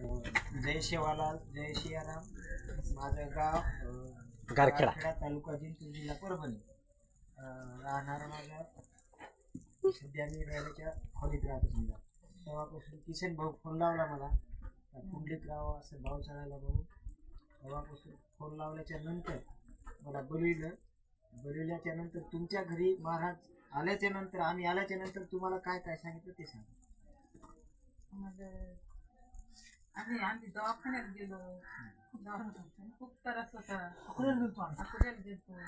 जय शिवालाल जय शियाराम. माझं गाव गारखेडा. तालुका जिंतूर जिल्हा परभणी. राहणार माझा सध्या मी राहिल्याच्या खोलीत राहतो समजा. तेव्हापासून किसन भाऊ फोन लावला मला. कुंडलीत राहावं असं भाऊ चढायला भाऊ. तेव्हापासून फोन लावल्याच्या नंतर मला बोलविलं. बोलविल्याच्या नंतर तुमच्या घरी महाराज आल्याच्यानंतर आम्ही आल्याच्यानंतर तुम्हाला काय काय सांगितलं ते सांगा. मग आम्ही आम्ही दवाखान्यात गेलो. दवाखान्यात खूप त्रास होता. अकोल्याला गेलतो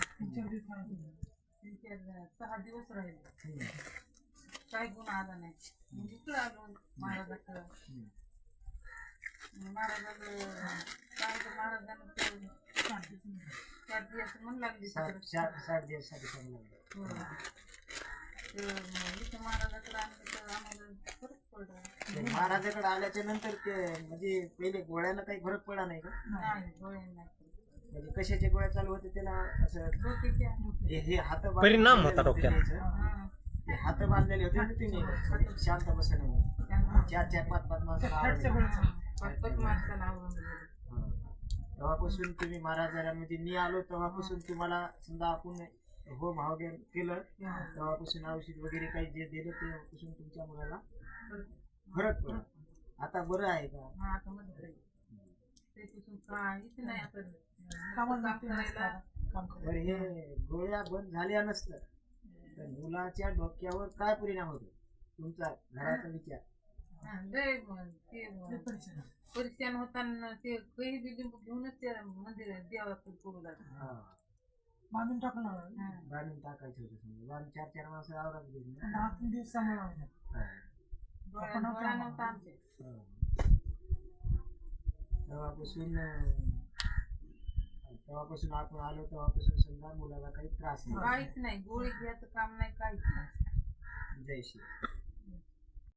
तीन चार सहा दिवस राहिले. काही गुण आला नाही. मग इकडं आलो महाराजाकडं. महाराजाला सांगितलं महाराजांना ते चार दिवस म्हणून लागली सात. चार लागलं. हो. तर इथं महाराजाकडे तर आम्हाला फरक पडला. ते महाराजाकडे आल्याच्यानंतर ते म्हणजे पहिले गोळ्यानं काही फरक पडला नाही का? म्हणजे कशाच्या गोळ्या चालू होते त्याला असं हे हे हात परिणाम होता डोक्याला. हां. ते हात बांधलेले होते ना तुम्ही म्हणजे शांत बसणे म्हणून. त्यांना चार चार पाच पाच माणसं आवडले. हा. तेव्हापासून तुम्ही महाराजाला म्हणजे मी आलो तेव्हापासून तुम्हाला समजा आपण हो भाव केलं तेव्हापासून औषध वगैरे काही जे दिलं तेव्हापासून तुमच्या मुलाला फरक आता बरं आहे का? हा, आता. त्याच्यातून काहीच नाही आता. काम करायला. तर हे गोळ्या बंद झाल्या नसतं तर मुलाच्या डोक्यावर काय परिणाम होतो? तुमचा घराचा विचार. हा, मग मग परेशान होताना ते काही लिंबू घेऊनच ते मंदिर देवाकडे करू लागले. हा. बांधून टाकलं. हा. बांधून टाकायचं होतं समजा. बांधून चार चार माणसं आवरात गेली ना. दहा तीन दिवस तेव्हापासून तेव्हापासून आपण आलो तेव्हापासून समजा मुलाला काही त्रास नाही. काहीच नाही. गोळी घ्यायचं काम नाही काहीच नाही. जय श्री